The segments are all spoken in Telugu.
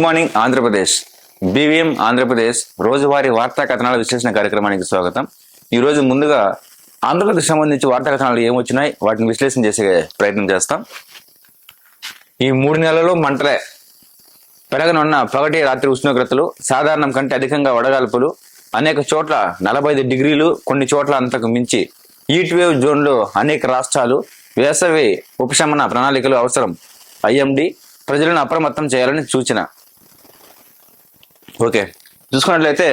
Good morning Andhra Pradesh. BVM Andhra Pradesh రోజువారీ వార్తా కథనాల విశ్లేషణ కార్యక్రమానికి స్వాగతం. ఈరోజు ముందుగా ఆంధ్రప్రదేశ్ సంబంధించి వార్తా కథనాలు ఏమొచ్చినాయి వాటిని విశ్లేషణ చేసే ప్రయత్నం చేస్తాం. ఈ మూడు నెలలు మంటలే. పెరగనున్న పగటి రాత్రి ఉష్ణోగ్రతలు సాధారణం కంటే అధికంగా వడగాల్పులు అనేక చోట్ల నలభై ఐదు డిగ్రీలు కొన్ని చోట్ల అంతకు మించి హీట్ వేవ్ జోన్లో అనేక రాష్ట్రాలు వేసవి ఉపశమన ప్రణాళికలు అవసరం. ఐఎండి ప్రజలను అప్రమత్తం చేయాలని సూచన. ఓకే. చూసుకున్నట్లయితే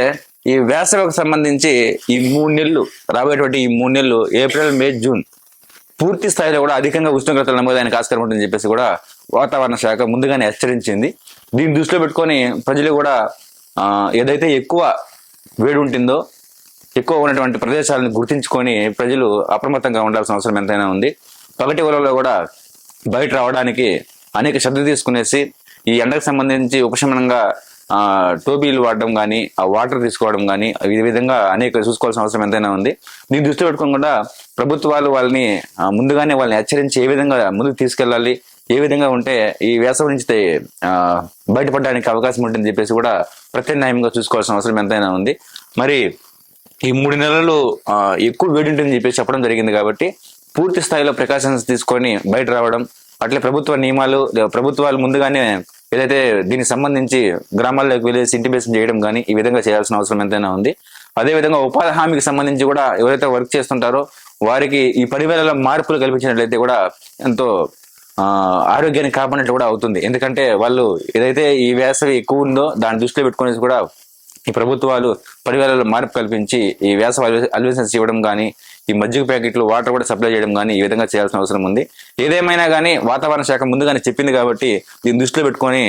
ఈ వేసవికి సంబంధించి ఈ మూడు నెలలు రాబోయేటువంటి ఈ మూడు నెలలు ఏప్రిల్ మే జూన్ పూర్తి స్థాయిలో కూడా అధికంగా ఉష్ణోగ్రతలు నమోదైన ఆస్కారం ఉంటుందని చెప్పేసి కూడా వాతావరణ శాఖ ముందుగానే హెచ్చరించింది. దీన్ని దృష్టిలో పెట్టుకొని ప్రజలు కూడా ఏదైతే ఎక్కువ వేడి ఉంటుందో ఎక్కువ ఉన్నటువంటి ప్రదేశాలను గుర్తించుకొని ప్రజలు అప్రమత్తంగా ఉండాల్సిన అవసరం ఎంతైనా ఉంది. పగటి వేళల్లో కూడా బయట రావడానికి అనేక శ్రద్ధ తీసుకునేసి ఈ ఎండకు సంబంధించి ఉపశమనంగా టోబీలు వాడడం కానీ ఆ వాటర్ తీసుకోవడం కానీ ఈ విధంగా అనేక చూసుకోవాల్సిన అవసరం ఎంతైనా ఉంది. దీన్ని దృష్టి పెట్టుకోకుండా ప్రభుత్వాలు వాళ్ళని ముందుగానే వాళ్ళని హెచ్చరించి ఏ విధంగా ముందుకు తీసుకెళ్ళాలి ఏ విధంగా ఉంటే ఈ వేసవి నుంచి బయటపడడానికి అవకాశం ఉంటుందని చెప్పేసి కూడా ప్రత్యామ్నాయంగా చూసుకోవాల్సిన అవసరం ఎంతైనా ఉంది. మరి ఈ మూడు నెలలు ఎక్కువ వేడి ఉంటుందని చెప్పేసి చెప్పడం జరిగింది కాబట్టి పూర్తి స్థాయిలో ప్రికాషన్స్ తీసుకొని బయట రావడం అట్లే ప్రభుత్వ నియమాలు ప్రభుత్వాలు ముందుగానే ఏదైతే దీనికి సంబంధించి గ్రామాల్లోకి వెళ్ళేసి ఇంటిమేషన్ చేయడం కానీ ఈ విధంగా చేయాల్సిన అవసరం ఎంతైనా ఉంది. అదే విధంగా ఉపాధి హామీకి సంబంధించి కూడా ఎవరైతే వర్క్ చేస్తుంటారో వారికి ఈ పరివేళ మార్పులు కల్పించినట్లయితే కూడా ఎంతో ఆ, ఆరోగ్యాన్ని కాపాడినట్లు కూడా అవుతుంది. ఎందుకంటే వాళ్ళు ఏదైతే ఈ వేసవి ఎక్కువ ఉందో దాన్ని దృష్టిలో పెట్టుకునేసి కూడా ఈ ప్రభుత్వాలు పరివేలలో మార్పు కల్పించి ఈ వేసవ అల్వేషన్స్ ఇవ్వడం కానీ ఈ మజ్జిగ ప్యాకెట్లు వాటర్ కూడా సప్లై చేయడం కానీ ఈ విధంగా చేయాల్సిన అవసరం ఉంది. ఏదేమైనా కానీ వాతావరణ శాఖ ముందుగానే చెప్పింది కాబట్టి దీన్ని దృష్టిలో పెట్టుకొని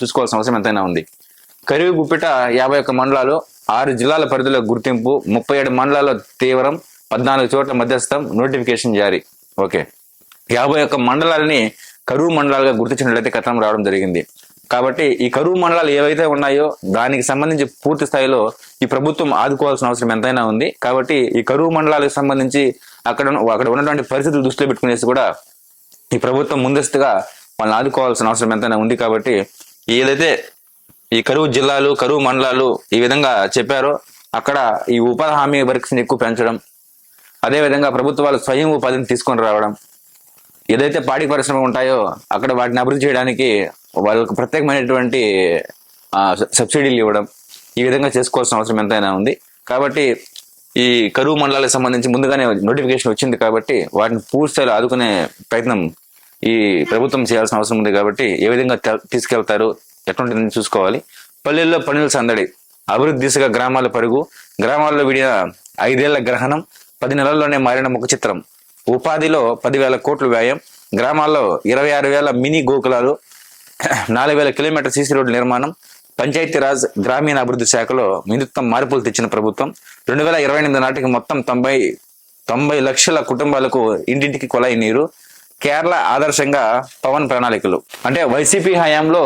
చూసుకోవాల్సిన అవసరం ఎంతైనా ఉంది. కరివి గుప్పిట యాభై ఒక్క మండలాలు ఆరు జిల్లాల పరిధిలో గుర్తింపు ముప్పై ఏడు మండలాల్లో తీవ్రం పద్నాలుగు చోట్ల మధ్యస్థం నోటిఫికేషన్ జారీ. ఓకే. యాభై ఒక్క మండలాలని కరువు మండలాలుగా గుర్తించినట్లయితే కథనం రావడం జరిగింది. కాబట్టి ఈ కరువు మండలాలు ఏవైతే ఉన్నాయో దానికి సంబంధించి పూర్తి స్థాయిలో ఈ ప్రభుత్వం ఆదుకోవాల్సిన అవసరం ఎంతైనా ఉంది. కాబట్టి ఈ కరువు మండలాలకు సంబంధించి అక్కడ అక్కడ ఉన్నటువంటి పరిస్థితులు దృష్టిలో పెట్టుకునేసి కూడా ఈ ప్రభుత్వం ముందస్తుగా వాళ్ళని ఆదుకోవాల్సిన అవసరం ఎంతైనా ఉంది. కాబట్టి ఏదైతే ఈ కరువు జిల్లాలు కరువు మండలాలు ఈ విధంగా చెప్పారో అక్కడ ఈ ఉపాధి హామీ వర్క్స్ని ఎక్కువ పెంచడం అదేవిధంగా ప్రభుత్వాలు స్వయం ఉపాధిని తీసుకొని రావడం ఏదైతే పాడి పరిశ్రమ ఉంటాయో అక్కడ వాటిని అభివృద్ధి చేయడానికి వాళ్ళకు ప్రత్యేకమైనటువంటి సబ్సిడీలు ఇవ్వడం ఈ విధంగా చేసుకోవాల్సిన అవసరం ఎంతైనా ఉంది. కాబట్టి ఈ కరువు మండలాలకు సంబంధించి ముందుగానే నోటిఫికేషన్ వచ్చింది కాబట్టి వాటిని పూర్తిస్థాయిలో ఆదుకునే ప్రయత్నం ఈ ప్రభుత్వం చేయాల్సిన అవసరం ఉంది కాబట్టి ఏ విధంగా తీసుకెళ్తారు ఎటువంటిదని చూసుకోవాలి. పల్లెల్లో పనుల సందడి అభివృద్ధి దిశగా గ్రామాల పరుగు గ్రామాల్లో విడిన ఐదేళ్ళ గ్రహణం పది నెలల్లోనే మారిన ముఖ చిత్రం ఉపాధిలో పదివేల కోట్లు వ్యయం గ్రామాల్లో ఇరవై ఆరు వేల మినీ గోకులాలు నాలుగు వేల కిలోమీటర్ సీసీ రోడ్డు నిర్మాణం పంచాయతీరాజ్ గ్రామీణ అభివృద్ధి శాఖలో వినూత్న మార్పులు తెచ్చిన ప్రభుత్వం. రెండు వేల ఇరవై ఎనిమిది నాటికి మొత్తం తొంభై తొంభై లక్షల కుటుంబాలకు ఇంటింటికి కొలాయి నీరు. కేరళ ఆదర్శంగా పవన్ ప్రణాళికలు. అంటే వైసీపీ హయాంలో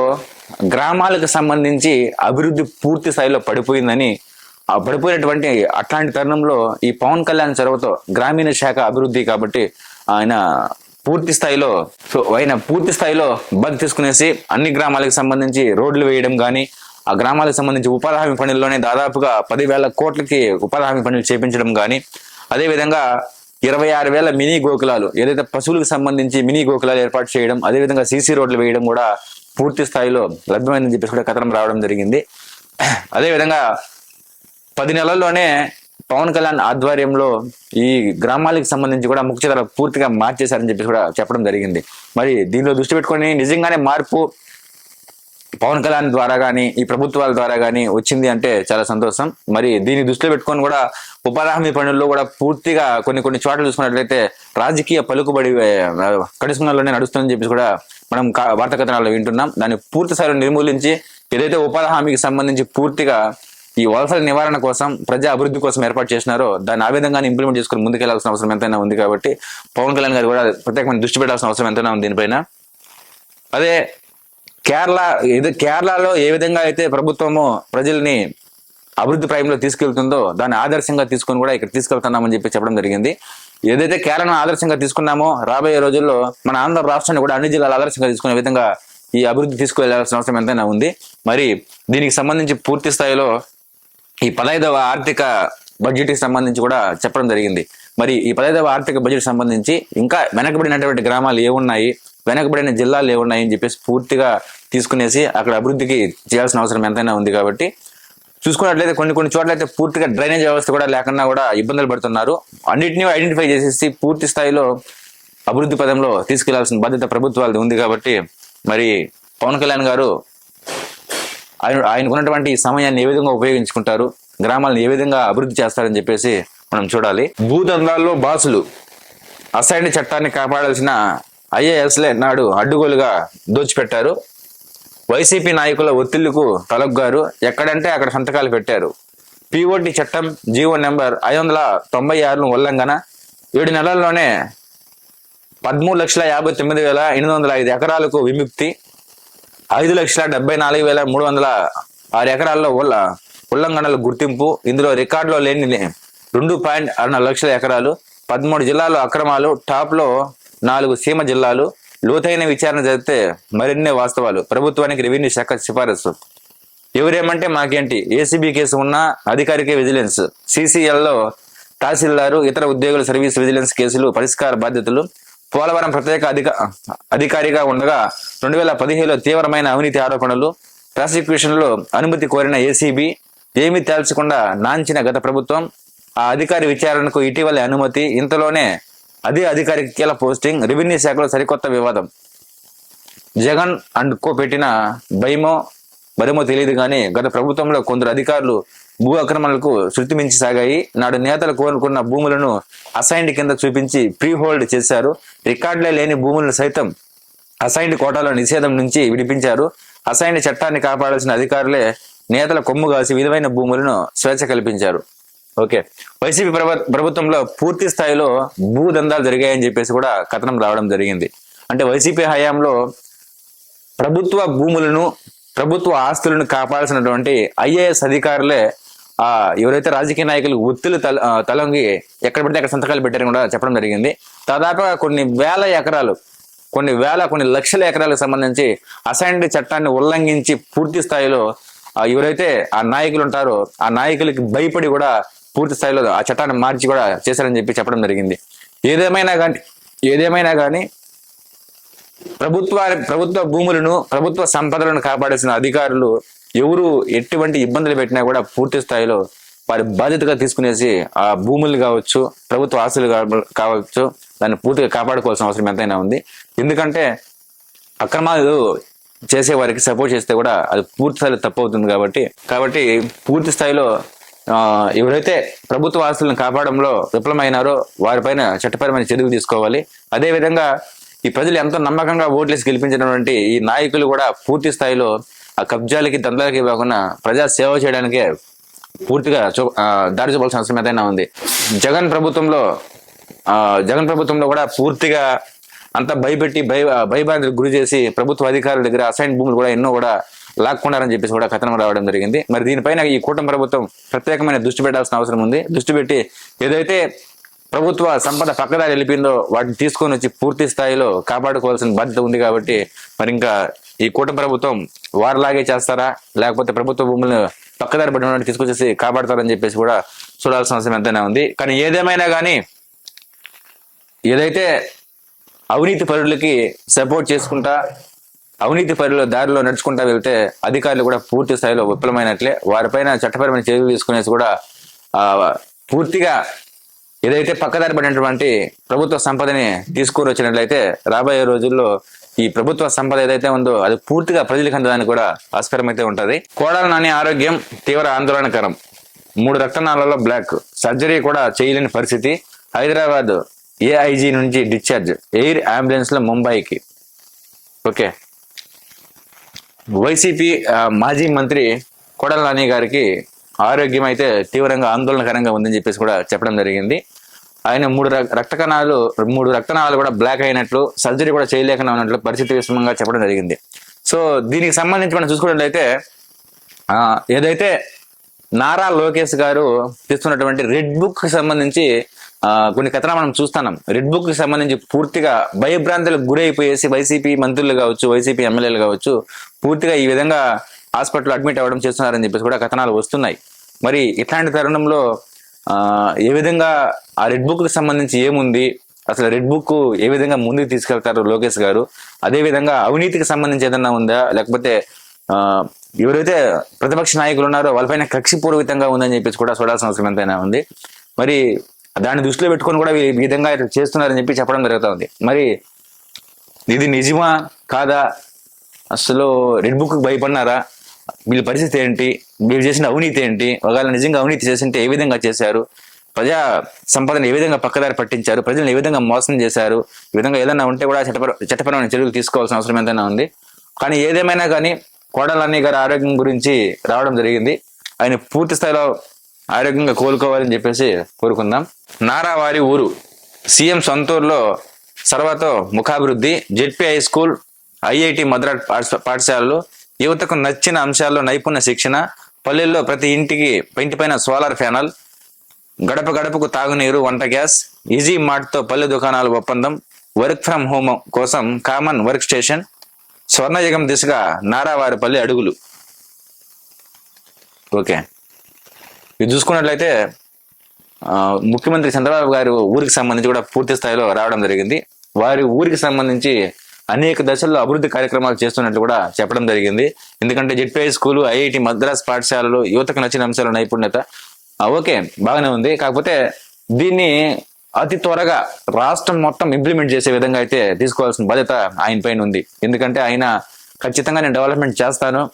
గ్రామాలకు సంబంధించి అభివృద్ధి పూర్తి స్థాయిలో పడిపోయిందని ఆ పడిపోయినటువంటి అట్లాంటి తరుణంలో ఈ పవన్ కళ్యాణ్ చొరవతో గ్రామీణ శాఖ అభివృద్ధి కాబట్టి ఆయన పూర్తి స్థాయిలో సో ఆయన పూర్తి స్థాయిలో బంద్ తీసుకునేసి అన్ని గ్రామాలకు సంబంధించి రోడ్లు వేయడం కానీ ఆ గ్రామాలకు సంబంధించి ఉపాధి హామీ పనుల్లోనే దాదాపుగా పదివేల కోట్లకి ఉపాధి హామీ పనులు చేపించడం కానీ అదేవిధంగా ఇరవై ఆరు వేల మినీ గోకులాలు ఏదైతే పశువులకు సంబంధించి మినీ గోకులాలు ఏర్పాటు చేయడం అదేవిధంగా సీసీ రోడ్లు వేయడం కూడా పూర్తి స్థాయిలో లభ్యమైందని చెప్పేసి కూడా కథనం రావడం జరిగింది. అదేవిధంగా పది నెలల్లోనే పవన్ కళ్యాణ్ ఆధ్వర్యంలో ఈ గ్రామాలకు సంబంధించి కూడా ముఖ్య పూర్తిగా మార్చేశారని చెప్పి కూడా చెప్పడం జరిగింది. మరి దీనిలో దృష్టి పెట్టుకొని నిజంగానే మార్పు పవన్ కళ్యాణ్ ద్వారా కానీ ఈ ప్రభుత్వాల ద్వారా కానీ వచ్చింది అంటే చాలా సంతోషం. మరి దీన్ని దృష్టిలో పెట్టుకొని కూడా ఉపాధి పనుల్లో కూడా పూర్తిగా కొన్ని కొన్ని చోట్ల చూసుకున్నట్లయితే రాజకీయ పలుకుబడి ఆ, కడుసుకున్నలోనే నడుస్తుందని చెప్పి కూడా మనం వార్తా కథనాల్లో వింటున్నాం. దాన్ని పూర్తి నిర్మూలించి ఏదైతే ఉపాధి హామీకి సంబంధించి పూర్తిగా ఈ వలసల నివారణ కోసం ప్రజా అభివృద్ధి కోసం ఏర్పాటు చేసినారో దాన్ని ఆ విధంగానే ఇంప్లిమెంట్ చేసుకుని ముందుకెళ్ళాల్సిన అవసరం ఎంతైనా ఉంది కాబట్టి పవన్ కళ్యాణ్ గారు కూడా ప్రత్యేకమైన దృష్టి పెట్టాల్సిన అవసరం ఎంతైనా ఉంది దీనిపైన. అదే కేరళ ఇది కేరళలో ఏ విధంగా అయితే ప్రభుత్వము ప్రజల్ని అభివృద్ధి ప్రాయంలో తీసుకెళ్తుందో దాన్ని ఆదర్శంగా తీసుకొని కూడా ఇక్కడ తీసుకెళ్తున్నామని చెప్పి చెప్పడం జరిగింది. ఏదైతే కేరళను ఆదర్శంగా తీసుకున్నామో రాబోయే రోజుల్లో మన ఆంధ్ర రాష్ట్రాన్ని కూడా అన్ని జిల్లాలు ఆదర్శంగా తీసుకునే విధంగా ఈ అభివృద్ధి తీసుకువెళ్ళాల్సిన అవసరం ఎంతైనా ఉంది. మరి దీనికి సంబంధించి పూర్తి స్థాయిలో ఈ పదహైదవ ఆర్థిక బడ్జెట్కి సంబంధించి కూడా చెప్పడం జరిగింది. మరి ఈ పదహైదవ ఆర్థిక బడ్జెట్ సంబంధించి ఇంకా వెనకబడినటువంటి గ్రామాలు ఏమున్నాయి వెనకబడిన జిల్లాలు ఏమున్నాయి అని చెప్పేసి పూర్తిగా తీసుకునేసి అక్కడ అభివృద్ధికి చేయాల్సిన అవసరం ఎంతైనా ఉంది కాబట్టి చూసుకున్నట్లయితే కొన్ని కొన్ని చోట్ల అయితే పూర్తిగా డ్రైనేజ్ వ్యవస్థ కూడా లేకుండా కూడా ఇబ్బందులు పడుతున్నారు. అన్నింటినీ ఐడెంటిఫై చేసేసి పూర్తి స్థాయిలో అభివృద్ధి పదంలో తీసుకెళ్ళాల్సిన బాధ్యత ప్రభుత్వాలది ఉంది కాబట్టి మరి పవన్ కళ్యాణ్ గారు ఆయన ఆయనకు ఉన్నటువంటి సమయాన్ని ఏ విధంగా ఉపయోగించుకుంటారు? గ్రామాలను ఏ విధంగా అభివృద్ధి చేస్తారని చెప్పేసి మనం చూడాలి. భూదందాల్లో బాసులు అసైన్ చట్టాన్ని కాపాడాల్సిన ఐఏఎస్లే నాడు అడ్డుగోలుగా దోచిపెట్టారు. వైసీపీ నాయకుల ఒత్తిళ్ళకు తలగ్గారు. ఎక్కడంటే అక్కడ సంతకాలు పెట్టారు. పిఓటి చట్టం జీవో నెంబర్ ఐదు వందల తొంభై ఆరును ఉల్లంఘన. ఏడు నెలల్లోనే పదమూడు లక్షల యాభై తొమ్మిది వేల ఎనిమిది వందల ఐదు ఎకరాలకు విముక్తి. ఐదు లక్షల డెబ్బై నాలుగు వేల మూడు వందల ఆరు ఎకరాల్లో ఉల్ల ఉల్లంఘనల గుర్తింపు. ఇందులో రికార్డులో లేని రెండు పాయింట్ ఆరు నాలుగు లక్షల ఎకరాలు పదమూడు జిల్లాల్లో అక్రమాలు టాప్లో నాలుగు సీమ జిల్లాలు. లోతైన విచారణ జరిగితే మరిన్ని వాస్తవాలు. ప్రభుత్వానికి రెవెన్యూ శాఖ సిఫారసు. ఎవరేమంటే మాకేంటి? ఏసీబీ కేసు ఉన్న అధికారికే విజిలెన్స్. సిసిఎల్లో తహసీల్దారు ఇతర ఉద్యోగుల సర్వీస్ విజిలెన్స్ కేసులు పరిష్కార బాధ్యతలు పోలవరం ప్రత్యేక అధిక అధికారిగా ఉండగా రెండు వేల పదిహేడులో తీవ్రమైన అవినీతి ఆరోపణలు ప్రాసిక్యూషన్లో అనుమతి కోరిన ఏసీబీ ఏమీ తేల్చకుండా నాంచిన గత ప్రభుత్వం ఆ అధికారి విచారణకు ఇటీవల అనుమతి ఇంతలోనే అదే అధికారికి కీల పోస్టింగ్ రెవెన్యూ శాఖలో సరికొత్త వివాదం. జగన్ అండ్ కో పెట్టిన భయమో మరేమో తెలియదు కానీ గత ప్రభుత్వంలో కొందరు అధికారులు భూ అక్రమణలకు శృతి మించి సాగాయి. నాడు నేతలు కోరుకున్న భూములను అసైన్డ్ కింద చూపించి ప్రీ హోల్డ్ చేశారు. రికార్డులే లేని భూములను సైతం అసైన్డ్ కోటాలో నిషేధం నుంచి విడిపించారు. అసైన్డ్ చట్టాన్ని కాపాడాల్సిన అధికారులే నేతల కొమ్ము కాసి విలువైన భూములను స్వేచ్ఛ కల్పించారు. ఓకే. వైసీపీ ప్రభుత్వంలో పూర్తి స్థాయిలో భూ దందాలు జరిగాయని చెప్పేసి కూడా కథనం రావడం జరిగింది. అంటే వైసీపీ హయాంలో ప్రభుత్వ భూములను ప్రభుత్వ ఆస్తులను కాపాడాల్సినటువంటి ఐఏఎస్ అధికారులే ఆ ఎవరైతే రాజకీయ నాయకులు ఒత్తులు తల తలొంగి ఎక్కడ పడితే అక్కడ సంతకాలు పెట్టారని కూడా చెప్పడం జరిగింది. దాదాపుగా కొన్ని వేల ఎకరాలు కొన్ని వేల కొన్ని లక్షల ఎకరాలకు సంబంధించి అసైన్డ్ చట్టాన్ని ఉల్లంఘించి పూర్తి స్థాయిలో ఎవరైతే ఆ నాయకులు ఉంటారో ఆ నాయకులకి భయపడి కూడా పూర్తి స్థాయిలో ఆ చట్టాన్ని మార్చి కూడా చేశారని చెప్పి చెప్పడం జరిగింది. ఏదేమైనా కానీ ఏదేమైనా కానీ ప్రభుత్వ ప్రభుత్వ భూములను ప్రభుత్వ సంపదలను కాపాడాల్సిన అధికారులు ఎవరు ఎటువంటి ఇబ్బందులు పెట్టినా కూడా పూర్తి స్థాయిలో వారి బాధ్యతగా తీసుకునేసి ఆ భూములు కావచ్చు ప్రభుత్వ ఆస్తులు కావచ్చు దాన్ని పూర్తిగా కాపాడుకోవాల్సిన అవసరం ఎంతైనా ఉంది. ఎందుకంటే అక్రమాలు చేసే వారికి సపోర్ట్ చేస్తే కూడా అది పూర్తి స్థాయిలో తప్పు అవుతుంది కాబట్టి కాబట్టి పూర్తి స్థాయిలో ఎవరైతే ప్రభుత్వ ఆస్తులను కాపాడంలో విఫలమైనారో వారిపైన చట్టపరమైన చర్యలు తీసుకోవాలి. అదేవిధంగా ఈ ప్రజలు ఎంతో నమ్మకంగా ఓట్లేసి గెలిపించినటువంటి ఈ నాయకులు కూడా పూర్తి స్థాయిలో ఆ కబ్జాలకి దందాలకి కాకుండా ప్రజా సేవ చేయడానికే పూర్తిగా చూ దారి చూపాల్సిన అవసరం ఏదైనా ఉంది. జగన్ ప్రభుత్వంలో జగన్ ప్రభుత్వంలో కూడా పూర్తిగా అంతా భయపెట్టి భయ భయభ్రాంతికి గురి చేసి ప్రభుత్వ అధికారుల దగ్గర అసైన్ భూములు కూడా ఎన్నో కూడా లాక్కున్నారని చెప్పేసి కూడా కథనం రావడం జరిగింది. మరి దీనిపైన ఈ కూటమి ప్రభుత్వం ప్రత్యేకమైన దృష్టి పెట్టాల్సిన అవసరం ఉంది. దృష్టి పెట్టి ఏదైతే ప్రభుత్వ సంపద పక్కదారి వెళ్ళిపోయిందో వాటిని తీసుకొని వచ్చి పూర్తి స్థాయిలో కాపాడుకోవాల్సిన బాధ్యత ఉంది కాబట్టి మరి ఇంకా ఈ కూటమి ప్రభుత్వం వారిలాగే చేస్తారా? లేకపోతే ప్రభుత్వ భూములను పక్కదారి పడిన తీసుకొచ్చేసి కాపాడతారని చెప్పేసి కూడా చూడాల్సిన అవసరం ఎంతైనా ఉంది. కానీ ఏదేమైనా కానీ ఏదైతే అవినీతి పరులకి సపోర్ట్ చేసుకుంటా అవినీతి పరుల దారిలో నడుచుకుంటా వెళ్తే అధికారులు కూడా పూర్తి స్థాయిలో విఫలమైనట్లే. వారిపైన చట్టపరమైన చర్యలు తీసుకునేసి కూడా పూర్తిగా ఏదైతే పక్కదారి పడినటువంటి ప్రభుత్వ సంపదని తీసుకొని వచ్చినట్లయితే రాబోయే రోజుల్లో ఈ ప్రభుత్వ సంపద ఏదైతే ఉందో అది పూర్తిగా ప్రజలకు అందడానికి కూడా ఆస్కారం అయితే ఉంటది. కోడాల నాని ఆరోగ్యం తీవ్ర ఆందోళనకరం. మూడు రక్తనాళాల్లో బ్లాక్. సర్జరీ కూడా చేయలేని పరిస్థితి. హైదరాబాద్ ఏఐజీ నుంచి డిశ్చార్జ్. ఎయిర్ అంబులెన్స్లో ముంబైకి. ఓకే. వైసీపీ మాజీ మంత్రి కోడల నాని గారికి ఆరోగ్యం అయితే తీవ్రంగా ఆందోళనకరంగా ఉందని చెప్పేసి కూడా చెప్పడం జరిగింది. ఆయన మూడు రక్త కణాలు మూడు రక్తనాళాలు కూడా బ్లాక్ అయినట్లు సర్జరీ కూడా చేయలేకుండా ఉన్నట్లు పరిస్థితి విషమంగా చెప్పడం జరిగింది. సో దీనికి సంబంధించి మనం చూసుకున్నట్లయితే ఏదైతే నారా లోకేష్ గారు తీసుకున్నటువంటి రెడ్ బుక్ సంబంధించి కొన్ని కథనాలు మనం చూస్తున్నాం. రెడ్ బుక్కి సంబంధించి పూర్తిగా భయభ్రాంతులకు గురైపోయేసి వైసీపీ మంత్రులు కావచ్చు వైసీపీ ఎమ్మెల్యేలు కావచ్చు పూర్తిగా ఈ విధంగా హాస్పిటల్ అడ్మిట్ అవ్వడం చేస్తున్నారని చెప్పేసి కూడా కథనాలు వస్తున్నాయి. మరి ఇట్లాంటి తరుణంలో ఏ విధంగా ఆ రెడ్ బుక్కి సంబంధించి ఏముంది? అసలు రెడ్ బుక్ ఏ విధంగా ముందుకు తీసుకెళ్తారు లోకేష్ గారు? అదే విధంగా అవినీతికి సంబంధించి ఏదన్నా ఉందా? లేకపోతే ఎవరైతే ప్రతిపక్ష నాయకులు ఉన్నారో వాళ్ళపైన కక్షిపూర్వితంగా ఉందని చెప్పేసి కూడా చూడాల్సిన అవసరం ఎంతైనా ఉంది. మరి దాన్ని దృష్టిలో పెట్టుకొని కూడా ఈ విధంగా చేస్తున్నారని చెప్పి చెప్పడం జరుగుతూ ఉంది. మరి ఇది నిజమా? కాదా? అసలు రెడ్ బుక్ భయపడినారా? వీళ్ళ పరిస్థితి ఏంటి? వీళ్ళు చేసిన అవినీతి ఏంటి? ఒకవేళ నిజంగా అవినీతి చేసింటే ఏ విధంగా చేశారు? ప్రజా సంపదను ఏ విధంగా పక్కదారి పట్టించారు? ప్రజలను ఏ విధంగా మోసం చేశారు? ఈ విధంగా ఏదైనా ఉంటే కూడా చట్టపర చట్టపరమైన చర్యలు తీసుకోవాల్సిన అవసరం ఎంతైనా ఉంది. కానీ ఏదేమైనా కానీ కోడలన్నీ గారి ఆరోగ్యం గురించి రావడం జరిగింది. ఆయన పూర్తి స్థాయిలో ఆరోగ్యంగా కోలుకోవాలని చెప్పేసి కోరుకుందాం. నారావారి ఊరు సీఎం సొంతూరులో సర్వతో ముఖాభివృద్ధి ZP high school IIT Madras పాఠశ- పాఠశాలలు యువతకు నచ్చిన అంశాల్లో నైపుణ్య శిక్షణ పల్లెల్లో ప్రతి ఇంటికి ఇంటిపైన సోలార్ ప్యానల్ గడప గడపకు తాగునీరు వంట గ్యాస్ ఈజీ మార్ట్తో పల్లె దుకాణాల ఒప్పందం వర్క్ ఫ్రం హోమ్ కోసం కామన్ వర్క్ స్టేషన్ స్వర్ణయుగం దిశగా నారావారిపల్లి అడుగులు. ఓకే. ఇది చూసుకున్నట్లయితే ముఖ్యమంత్రి చంద్రబాబు గారు ఊరికి సంబంధించి కూడా పూర్తి స్థాయిలో రావడం జరిగింది. వారి ఊరికి సంబంధించి అనేక దశల్లో అభివృద్ధి కార్యక్రమాలు చేస్తున్నట్లు కూడా చెప్పడం జరిగింది. ఎందుకంటే జెడ్పీఐ స్కూల్ ఐఐటి మద్రాస్ పాఠశాలలు యువతకు నచ్చిన అంశాల నైపుణ్యత ఓకే బాగానే ఉంది. కాకపోతే దీన్ని అతి త్వరగా రాష్ట్రం మొత్తం ఇంప్లిమెంట్ చేసే విధంగా అయితే తీసుకోవాల్సిన బాధ్యత ఆయన పైన ఉంది. ఎందుకంటే ఆయన ఖచ్చితంగా నేను డెవలప్మెంట్ చేస్తాను.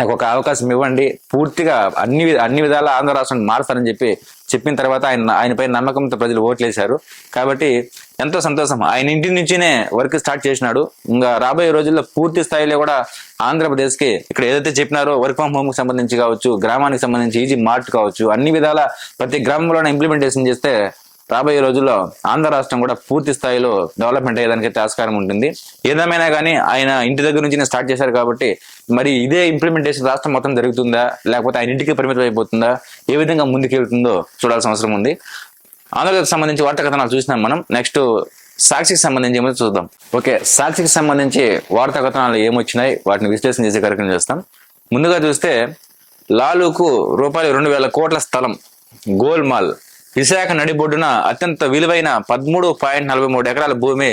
నాకు ఒక అవకాశం ఇవ్వండి. పూర్తిగా అన్ని వి- అన్ని విధాల ఆంధ్ర రాష్ట్రాన్ని మారుస్తారని చెప్పి చెప్పిన తర్వాత ఆయన ఆయనపై నమ్మకంతో ప్రజలు ఓట్లేశారు. కాబట్టి ఎంతో సంతోషం. ఆయన ఇంటి నుంచినే వర్క్ స్టార్ట్ చేసినాడు. ఇంకా రాబోయే రోజుల్లో పూర్తి స్థాయిలో కూడా ఆంధ్రప్రదేశ్కి ఇక్కడ ఏదైతే చెప్పినారో వర్క్ ఫ్రమ్ హోమ్కి సంబంధించి కావచ్చు గ్రామానికి సంబంధించి ఈజీ మార్ట్ కావచ్చు అన్ని విధాల ప్రతి గ్రామంలోనే ఇంప్లిమెంటేషన్ చేస్తే రాబోయే రోజుల్లో ఆంధ్ర రాష్ట్రం కూడా పూర్తి స్థాయిలో డెవలప్మెంట్ అయ్యేదానికి ఆస్కారం ఉంటుంది. ఏదేమైనా కానీ ఆయన ఇంటి దగ్గర నుంచి స్టార్ట్ చేశారు కాబట్టి మరి ఇదే ఇంప్లిమెంటేషన్ రాష్ట్రం మొత్తం జరుగుతుందా? లేకపోతే ఆయన ఇంటికి పరిమితం అయిపోతుందా ఏ విధంగా ముందుకెళ్తుందో చూడాల్సిన అవసరం ఉంది. ఆంధ్రప్రదేశ్ సంబంధించి వార్తా కథనాలు చూసినాం మనం. నెక్స్ట్ సాక్షికి సంబంధించి ఏమో చూద్దాం. ఓకే సాక్షికి సంబంధించి వార్తా కథనాలు ఏమొచ్చినాయి వాటిని విశ్లేషణ చేసే కార్యక్రమం చేస్తాం. ముందుగా చూస్తే లాలుకు రూపాయలు రెండు వేల కోట్ల స్థలం గోల్మాల్ విశాఖ నడిబొడ్డున అత్యంత విలువైన పదమూడు పాయింట్ నలభై మూడు ఎకరాల భూమి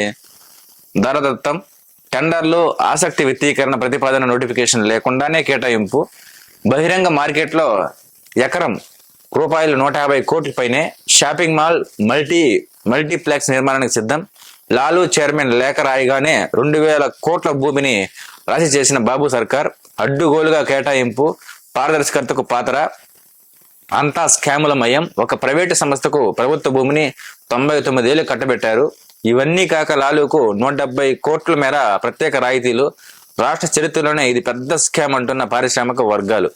ధరదత్తం. టెండర్లు ఆసక్తి వ్యక్తీకరణ ప్రతిపాదన నోటిఫికేషన్ లేకుండానే కేటాయింపు. బహిరంగ మార్కెట్లో ఎకరం రూపాయలు నూట యాభై కోట్లపైనే షాపింగ్ మాల్ మల్టీ మల్టీప్లెక్స్ నిర్మాణానికి సిద్ధం. లాలు చైర్మన్ లేఖ రాయగానే రెండు వేల కోట్ల భూమిని రాశి చేసిన బాబు సర్కార్ అడ్డుగోలుగా కేటాయింపు పారదర్శకతకు పాత్ర. అంతా స్కాముల మయం. ఒక ప్రైవేటు సంస్థకు ప్రభుత్వ భూమిని తొంభై తొమ్మిదేళ్ళు కట్టబెట్టారు. ఇవన్నీ కాక లాలుకు నూట డెబ్బై కోట్ల మేర ప్రత్యేక రాయితీలు. రాష్ట్ర చరిత్రలోనే ఇది పెద్ద స్కామ్ అంటున్న పారిశ్రామిక వర్గాలు.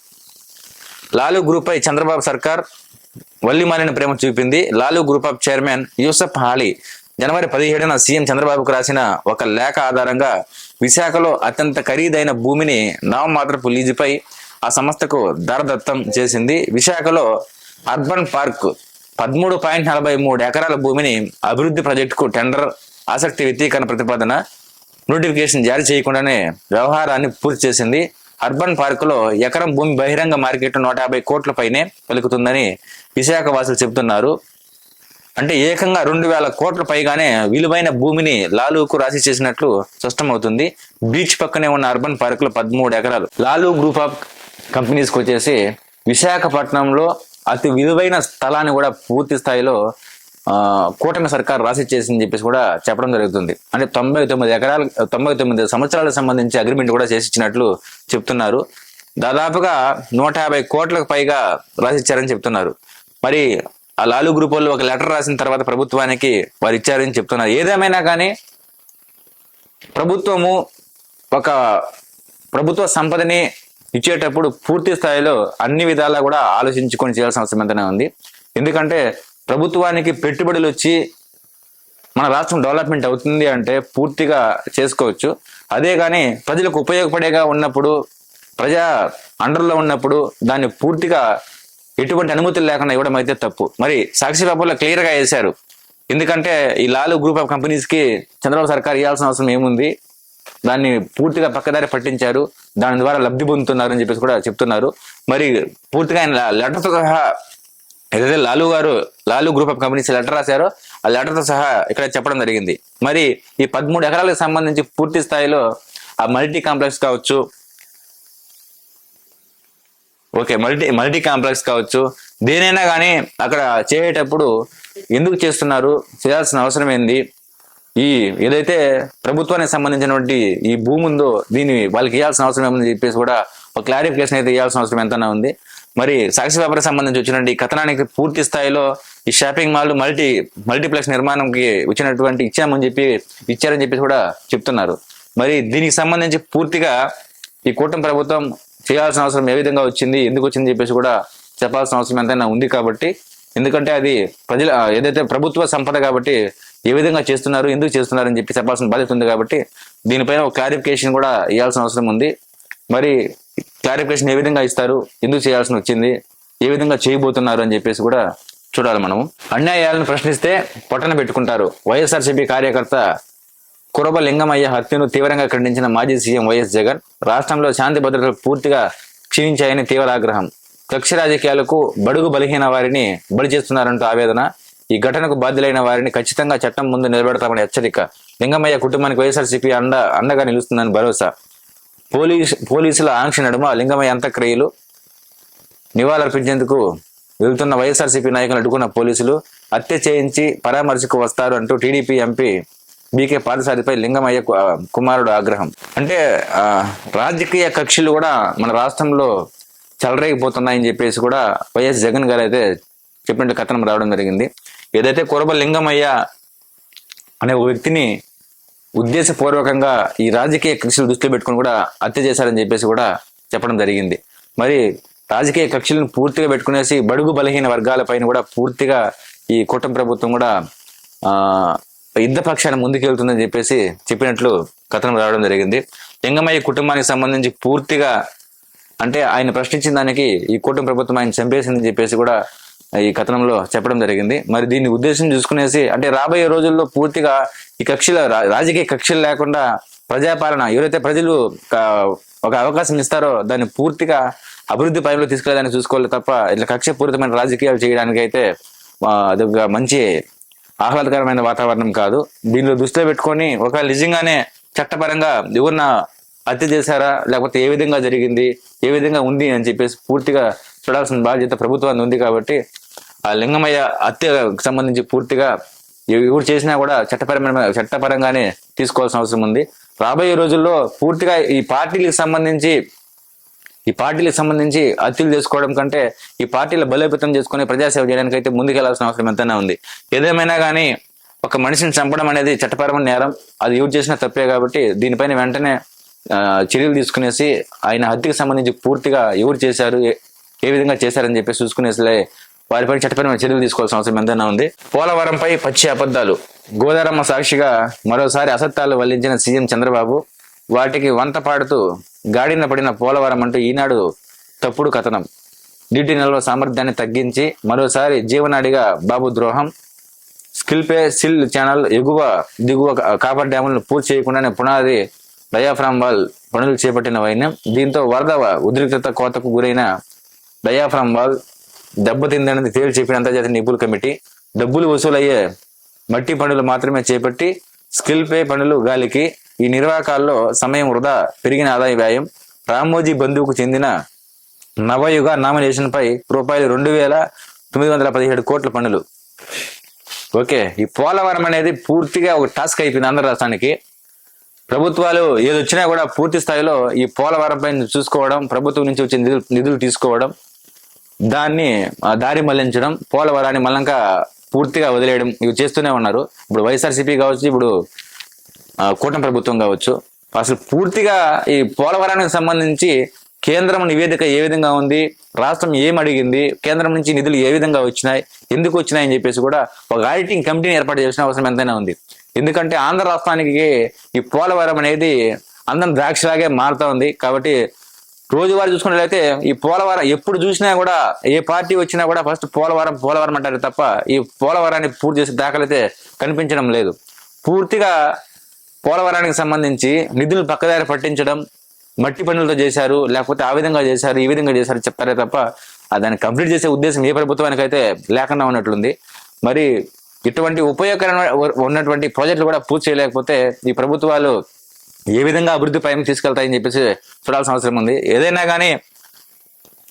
లాలు గ్రూప్ పై చంద్రబాబు సర్కార్ వల్లిమాలిన ప్రేమ చూపింది. Lulu group of chairman Yusuf Ali జనవరి పదిహేడున సీఎం చంద్రబాబుకు రాసిన ఒక లేఖ ఆధారంగా విశాఖలో అత్యంత ఖరీదైన భూమిని నామమాత్రపు లీజుపై ఆ సంస్థకు దరదత్తం చేసింది. విశాఖలో అర్బన్ పార్క్ పదమూడు పాయింట్ నలభై మూడు ఎకరాల భూమిని అభివృద్ధి ప్రాజెక్టుకు టెండర్ ఆసక్తి వ్యక్తీకరణ ప్రతిపాదన నోటిఫికేషన్ జారీ చేయకుండానే వ్యవహారాన్ని పూర్తి చేసింది. అర్బన్ పార్కులో ఎకరం భూమి బహిరంగ మార్కెట్ నూట యాభై కోట్ల పైనే పలుకుతుందని విశాఖ వాసులు చెబుతున్నారు. అంటే ఏకంగా రెండు వేల కోట్ల పైగానే విలువైన భూమిని లాలూకు రాసి చేసినట్లు స్పష్టమవుతుంది. బీచ్ పక్కనే ఉన్న అర్బన్ పార్క్లో పదమూడు ఎకరాలు. లాలూ గ్రూప్ ఆఫ్ కంపెనీస్కి వచ్చేసి విశాఖపట్నంలో అతి విలువైన స్థలాన్ని కూడా పూర్తి స్థాయిలో కూటమి సర్కార్ రాసి చెప్పేసి కూడా చెప్పడం జరుగుతుంది. అంటే తొంభై తొమ్మిది ఎకరాలు తొంభై తొమ్మిది సంవత్సరాలకు సంబంధించి అగ్రిమెంట్ కూడా చేసి ఇచ్చినట్లు చెప్తున్నారు. దాదాపుగా నూట యాభై కోట్లకు పైగా రాసిచ్చారని చెప్తున్నారు. మరి ఆ లాలు గ్రూప్ వాళ్ళు ఒక లెటర్ రాసిన తర్వాత ప్రభుత్వానికి వారు ఇచ్చారని చెప్తున్నారు. ఏదేమైనా కానీ ప్రభుత్వము ఒక ప్రభుత్వ సంపదని ఇచ్చేటప్పుడు పూర్తి స్థాయిలో అన్ని విధాలా కూడా ఆలోచించుకొని చేయాల్సిన అవసరం ఎంతనే ఉంది. ఎందుకంటే ప్రభుత్వానికి పెట్టుబడులు వచ్చి మన రాష్ట్రం డెవలప్మెంట్ అవుతుంది అంటే పూర్తిగా చేసుకోవచ్చు. అదే కానీ ప్రజలకు ఉపయోగపడేగా ఉన్నప్పుడు ప్రజా అండర్లో ఉన్నప్పుడు దాన్ని పూర్తిగా ఎటువంటి అనుమతులు లేకుండా ఇవ్వడం అయితే తప్పు. మరి సాక్షి పేపర్లో క్లియర్గా వేశారు ఎందుకంటే ఈ లాలు గ్రూప్ ఆఫ్ కంపెనీస్కి చంద్రబాబు సర్కార్ ఇవ్వాల్సిన అవసరం ఏముంది? దాన్ని పూర్తిగా పక్కదారి పట్టించారు. దాని ద్వారా లబ్ధి పొందుతున్నారు అని చెప్పేసి కూడా చెప్తున్నారు. మరి పూర్తిగా ఆయన లెటర్తో సహా ఏదైతే లాలు గారు Lulu group of companies letter రాశారో ఆ లెటర్తో సహా ఇక్కడ చెప్పడం జరిగింది. మరి ఈ పదమూడు ఎకరాలకు సంబంధించి పూర్తి స్థాయిలో ఆ మల్టీ కాంప్లెక్స్ కావచ్చు. ఓకే మల్టీ మల్టీ కాంప్లెక్స్ కావచ్చు. దేనైనా కానీ అక్కడ చేయేటప్పుడు ఎందుకు చేస్తున్నారు? చేయాల్సిన అవసరం ఏంది? ఈ ఏదైతే ప్రభుత్వానికి సంబంధించినటువంటి ఈ భూమి ఉందో దీన్ని వాళ్ళకి ఇవ్వాల్సిన అవసరం ఏమని చెప్పేసి కూడా ఒక క్లారిఫికేషన్ అయితే ఇవ్వాల్సిన అవసరం ఎంతనా ఉంది. మరి సాక్షి పేపర్ సంబంధించి వచ్చినటువంటి కథనానికి పూర్తి స్థాయిలో ఈ షాపింగ్ మాల్ మల్టీ మల్టీప్లెక్స్ నిర్మాణంకి వచ్చినటువంటి ఇచ్చామని చెప్పి ఇచ్చారని చెప్పేసి కూడా చెప్తున్నారు. మరి దీనికి సంబంధించి పూర్తిగా ఈ కూటమి ప్రభుత్వం చేయాల్సిన అవసరం ఏ విధంగా వచ్చింది ఎందుకు వచ్చింది చెప్పేసి కూడా చెప్పాల్సిన అవసరం ఎంతైనా ఉంది కాబట్టి ఎందుకంటే అది ప్రజల ఏదైతే ప్రభుత్వ సంపద కాబట్టి ఏ విధంగా చేస్తున్నారు ఎందుకు చేస్తున్నారు అని చెప్పి చెప్పాల్సిన బాధ్యత ఉంది కాబట్టి దీనిపైన ఒక క్లారిఫికేషన్ కూడా ఇవ్వాల్సిన అవసరం ఉంది. మరి క్లారిఫికేషన్ ఏ విధంగా ఇస్తారు? ఎందుకు చేయాల్సి వచ్చింది? ఏ విధంగా చేయబోతున్నారు అని చెప్పేసి కూడా చూడాలి మనము. అన్యాయాలను ప్రశ్నిస్తే పొట్టన పెట్టుకుంటారు. వైఎస్ఆర్సీపీ కార్యకర్త కురబ లింగమయ్య హత్యను తీవ్రంగా ఖండించిన మాజీ సీఎం వైఎస్ జగన్ రాష్ట్రంలో శాంతి భద్రతలు పూర్తిగా క్షీణించాయని తీవ్ర ఆగ్రహం కక్ష రాజకీయాలకు బడుగు బలహీన వారిని బలి చేస్తున్నారంటూ ఆవేదన. ఈ ఘటనకు బాధ్యులైన వారిని ఖచ్చితంగా చట్టం ముందు నిలబెడతామని హెచ్చరిక. లింగమయ్య కుటుంబానికి వైఎస్ఆర్సీపీ అండ అండగా నిలుస్తుందని భరోసా. పోలీస్ పోలీసుల ఆంక్ష నడుమ లింగమయ్య అంత్యక్రియలు నివాళులర్పించేందుకు వెళ్తున్న వైఎస్ఆర్సీపీ నాయకులు అడ్డుకున్న పోలీసులు హత్య చేయించి పరామర్శకు వస్తారు అంటూ టీడీపీ ఎంపీ బీకే పాదసారిపై లింగమయ్య కుమారుడు ఆగ్రహం. అంటే రాజకీయ కక్షలు కూడా మన రాష్ట్రంలో చెలరేగిపోతున్నాయని చెప్పేసి కూడా వైఎస్ జగన్ గారు అయితే చెప్పినట్టు కథనం రావడం జరిగింది. ఏదైతే కురబ లింగమయ్య అనే ఒక వ్యక్తిని ఉద్దేశపూర్వకంగా ఈ రాజకీయ కక్షలు దృష్టిలో పెట్టుకుని కూడా హత్య చేశారని చెప్పేసి కూడా చెప్పడం జరిగింది. మరి రాజకీయ కక్షలను పూర్తిగా పెట్టుకునేసి బడుగు బలహీన వర్గాల పైన కూడా పూర్తిగా ఈ కూటమి ప్రభుత్వం కూడా యుద్ధ పక్షాన్ని ముందుకెళ్తుందని చెప్పేసి చెప్పినట్లు కథనం రావడం జరిగింది. లింగమయ్య కుటుంబానికి సంబంధించి పూర్తిగా అంటే ఆయన ప్రశ్నించిన దానికి ఈ కూటమి ప్రభుత్వం ఆయన చంపేసిందని చెప్పేసి కూడా ఈ కథనంలో చెప్పడం జరిగింది. మరి దీన్ని ఉద్దేశం చూసుకునేసి అంటే రాబోయే రోజుల్లో పూర్తిగా ఈ కక్షల రా- రాజకీయ కక్షలు లేకుండా ప్రజాపాలన ఎవరైతే ప్రజలు ఒక అవకాశం ఇస్తారో దాన్ని పూర్తిగా అభివృద్ధి పైలో తీసుకెళ్ళడానికి చూసుకోవాలి తప్ప ఇట్లా కక్షపూరితమైన రాజకీయాలు చేయడానికి అయితే ఆ, అదొక మంచి ఆహ్లాదకరమైన వాతావరణం కాదు. దీనిలో దృష్టిలో పెట్టుకొని ఒక నిజంగానే చట్టపరంగా ఎవరిన హత్య చేశారా లేకపోతే ఏ విధంగా జరిగింది ఏ విధంగా ఉంది అని చెప్పేసి పూర్తిగా చూడాల్సిన బాధ్యత ప్రభుత్వాన్ని ఉంది కాబట్టి ఆ లింగమయ్య హత్యకు సంబంధించి పూర్తిగా ఎవరు చేసినా కూడా చట్టపరమైన చట్టపరంగానే తీసుకోవాల్సిన అవసరం ఉంది. రాబోయే రోజుల్లో పూర్తిగా ఈ పార్టీలకు సంబంధించి ఈ పార్టీలకు సంబంధించి హత్యలు చేసుకోవడం కంటే ఈ పార్టీల బలోపేతం చేసుకుని ప్రజాసేవ చేయడానికి అయితే ముందుకెళ్ళాల్సిన అవసరం ఎంతైనా ఉంది. ఏదేమైనా కానీ ఒక మనిషిని చంపడం అనేది చట్టపరమైన నేరం. అది ఎవరు చేసినా తప్పే కాబట్టి దీనిపైన వెంటనే చర్యలు తీసుకునేసి ఆయన హత్యకు సంబంధించి పూర్తిగా ఎవరు చేశారు ఏ- ఏ విధంగా చేశారని చెప్పి చూసుకునేసిలే వారిపై చట్టపరమైన చర్యలు తీసుకోవాల్సిన అవసరం ఎంతైనా ఉంది. పోలవరంపై పచ్చి అబద్ధాలు. గోదారమ్మ సాక్షిగా మరోసారి అసత్యాలు వల్లించిన సీఎం చంద్రబాబు వాటికి వంత పాడుతూ గాడిన పడిన పోలవరం అంటూ ఈనాడు తప్పుడు కథనం. నీటి నిల్వ సామర్థ్యాన్ని తగ్గించి మరోసారి జీవనాడిగా బాబు ద్రోహం. స్కిల్ పే సిల్ ఛానల్ ఎగువ దిగువ కాపర్ డ్యాములను పూర్తి చేయకుండానే పునాది డయాఫ్రామ్ వాల్ పనులు చేపట్టిన వైన్యం దీంతో వరద ఉద్రిక్తత కోతకు గురైన డయాఫ్రామ్ వాల్ దెబ్బతిందనేది తేల్చి చెప్పిన అంతర్జాతీయ నిపుణుల కమిటీ డబ్బులు వసూలయ్యే మట్టి పనులు మాత్రమే చేపట్టి స్కిల్ పే పనులు గాలికి ఈ నిర్వాహకాల్లో సమయం వృధా పెరిగిన ఆదాయ వ్యయం. రామోజీ బంధువుకు చెందిన నవయుగ నామినేషన్పై రూపాయలు రెండు వేల తొమ్మిది వందల పదిహేడు కోట్ల పనులు ఓకే ఈ పోలవరం అనేది పూర్తిగా ఒక టాస్క్ అయిపోయింది ఆంధ్ర రాష్ట్రానికి. ప్రభుత్వాలు ఏది వచ్చినా కూడా పూర్తి స్థాయిలో ఈ పోలవరంపై చూసుకోవడం ప్రభుత్వం నుంచి వచ్చే నిధులు నిధులు తీసుకోవడం దాన్ని దారి మళ్ళించడం పోలవరాన్ని మళ్ళంకా పూర్తిగా వదిలేయడం ఇవి చేస్తూనే ఉన్నారు. ఇప్పుడు వైఎస్ఆర్సీపీ కావచ్చు ఇప్పుడు కూటమి ప్రభుత్వం కావచ్చు అసలు పూర్తిగా ఈ పోలవరానికి సంబంధించి కేంద్రం నివేదిక ఏ విధంగా ఉంది రాష్ట్రం ఏం అడిగింది కేంద్రం నుంచి నిధులు ఏ విధంగా వచ్చినాయి ఎందుకు వచ్చినాయి అని చెప్పేసి కూడా ఒక ఆడిటింగ్ కమిటీని ఏర్పాటు చేసిన అవసరం ఎంతైనా ఉంది. ఎందుకంటే ఆంధ్ర రాష్ట్రానికి ఈ పోలవరం అనేది అందం ద్రాక్షలాగే మారుతా ఉంది. కాబట్టి రోజువారీ చూసుకున్నట్లయితే ఈ పోలవరం ఎప్పుడు చూసినా కూడా ఏ పార్టీ వచ్చినా కూడా ఫస్ట్ పోలవరం పోలవరం అంటారు తప్ప ఈ పోలవరాన్ని పూర్తి చేసే దాఖలైతే కనిపించడం లేదు. పూర్తిగా పోలవరానికి సంబంధించి నిధులు పక్కదారి పట్టించడం మట్టి పనులతో చేశారు లేకపోతే ఆ విధంగా చేశారు ఈ విధంగా చేశారు చెప్తారే తప్ప దాన్ని కంప్లీట్ చేసే ఉద్దేశం ఏ ప్రభుత్వానికి అయితే లేకుండా ఉన్నట్లుంది. మరి ఇటువంటి ఉపయోగకరమైన ఉన్నటువంటి ప్రాజెక్టులు కూడా పూర్తి చేయలేకపోతే ఈ ప్రభుత్వాలు ఏ విధంగా అభివృద్ధి పైన తీసుకెళ్తాయని చెప్పేసి చూడాల్సిన అవసరం ఉంది. ఏదైనా కానీ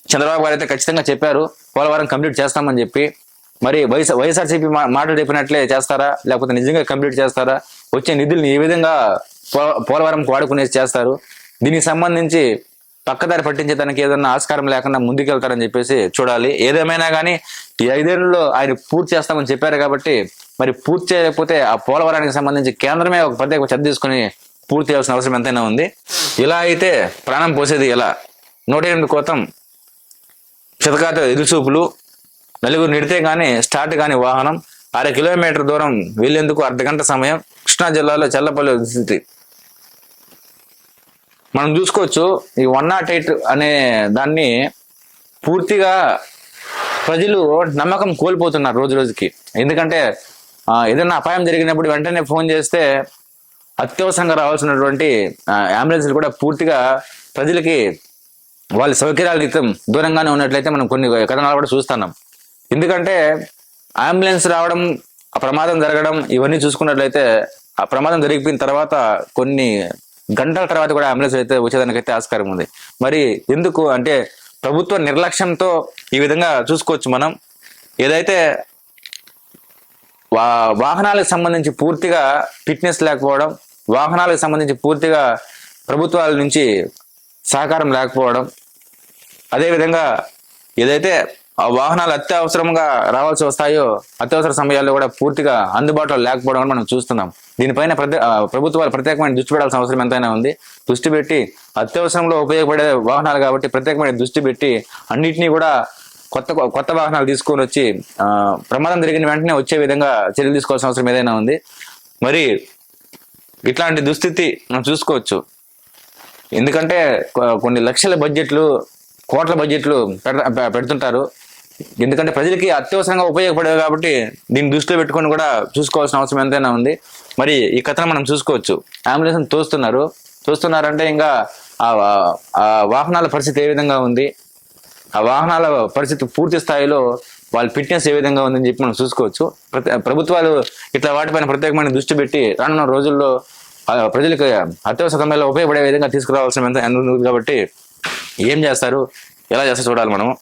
చంద్రబాబు గారు అయితే ఖచ్చితంగా చెప్పారు పోలవరం కంప్లీట్ చేస్తామని చెప్పి. మరి వైఎస్ వైఎస్ఆర్సీపీ మా మాటలు చెప్పినట్లే చేస్తారా? లేకపోతే నిజంగా కంప్లీట్ చేస్తారా? వచ్చే నిధులను ఏ విధంగా పో- పోలవరంకు వాడుకునేసి చేస్తారు? దీనికి సంబంధించి పక్కదారి పట్టించేదానికి ఏదన్నా ఆస్కారం లేకుండా ముందుకెళ్తారని చెప్పేసి చూడాలి. ఏదేమైనా కానీ ఈ ఐదేళ్ళలో ఆయన పూర్తి చేస్తామని చెప్పారు కాబట్టి మరి పూర్తి చేయకపోతే ఆ పోలవరానికి సంబంధించి కేంద్రమే ఒక ప్రత్యేక శ్రద్ధ తీసుకుని పూర్తి చేయాల్సిన అవసరం ఎంతైనా ఉంది. ఇలా అయితే ప్రాణం పోసేది ఎలా? నూట ఎనిమిది కోతం చితకాత ఎదురుచూపులు నలుగురు నిడితే కానీ స్టార్ట్ కాని వాహనం అర కిలోమీటర్ దూరం వెళ్ళేందుకు అర్ధ గంట సమయం కృష్ణా జిల్లాలో చల్లపల్లి స్థితి మనం చూసుకోవచ్చు ఈ వన్ నాట్ ఎయిట్ అనే దాన్ని పూర్తిగా ప్రజలు నమ్మకం కోల్పోతున్నారు రోజు రోజుకి. ఎందుకంటే ఏదైనా అపాయం జరిగినప్పుడు వెంటనే ఫోన్ చేస్తే అత్యవసరంగా రావాల్సినటువంటి అంబులెన్స్లు కూడా పూర్తిగా ప్రజలకి వాళ్ళ సౌకర్యాల రీతం దూరంగానే ఉన్నట్లయితే మనం కొన్ని కథనాలు కూడా చూస్తున్నాం. ఎందుకంటే అంబులెన్స్ రావడం ఆ ప్రమాదం జరగడం ఇవన్నీ చూసుకున్నట్లయితే ఆ ప్రమాదం జరిగిపోయిన తర్వాత కొన్ని గంటల తర్వాత కూడా అంబులెన్స్ అయితే వచ్చేదానికైతే ఆస్కారం ఉంది. మరి ఎందుకు అంటే ప్రభుత్వ నిర్లక్ష్యంతో ఈ విధంగా చూసుకోవచ్చు మనం. ఏదైతే వా వాహనాలకు సంబంధించి పూర్తిగా ఫిట్నెస్ లేకపోవడం వాహనాలకు సంబంధించి పూర్తిగా ప్రభుత్వాల నుంచి సహకారం లేకపోవడం అదేవిధంగా ఏదైతే ఆ వాహనాలు అత్యవసరంగా రావాల్సి వస్తాయో అత్యవసర సమయాల్లో కూడా పూర్తిగా అందుబాటులో లేకపోవడం మనం చూస్తున్నాం. దీనిపైన ప్రభుత్వాలు ప్రత్యేకమైన దృష్టి పెట్టాల్సిన అవసరం ఎంతైనా ఉంది. దృష్టి పెట్టి అత్యవసరంలో ఉపయోగపడే వాహనాలు కాబట్టి ప్రత్యేకమైన దృష్టి పెట్టి అన్నింటినీ కూడా కొత్త కొత్త వాహనాలు తీసుకొని వచ్చి ప్రమాదం జరిగిన వెంటనే వచ్చే విధంగా చర్యలు తీసుకోవాల్సిన అవసరం ఏదైనా ఉంది. మరి ఇట్లాంటి దుస్థితి మనం చూసుకోవచ్చు. ఎందుకంటే కొన్ని లక్షల బడ్జెట్లు కోట్ల బడ్జెట్లు పెడ- పెడుతుంటారు. ఎందుకంటే ప్రజలకి అత్యవసరంగా ఉపయోగపడేవి కాబట్టి దీన్ని దృష్టిలో పెట్టుకొని కూడా చూసుకోవాల్సిన అవసరం ఎంతైనా ఉంది. మరి ఈ కథను మనం చూసుకోవచ్చు. అంబులెన్స్ తోస్తున్నారు. తోస్తున్నారంటే ఇంకా ఆ వాహనాల పరిస్థితి ఏ విధంగా ఉంది? ఆ వాహనాల పరిస్థితి పూర్తి స్థాయిలో వాళ్ళ ఫిట్నెస్ ఏ విధంగా ఉందని చెప్పి మనం చూసుకోవచ్చు. ప్రభుత్వాలు ఇట్లా వాటిపైన ప్రత్యేకమైన దృష్టి పెట్టి రానున్న రోజుల్లో ప్రజలకు అత్యవసర సమయంలో ఉపయోగపడే విధంగా తీసుకురావాల్సిన ఎంత ఎంత ఉంది కాబట్టి ఏం చేస్తారు? ఎలా చేస్తారు చూడాలి మనం?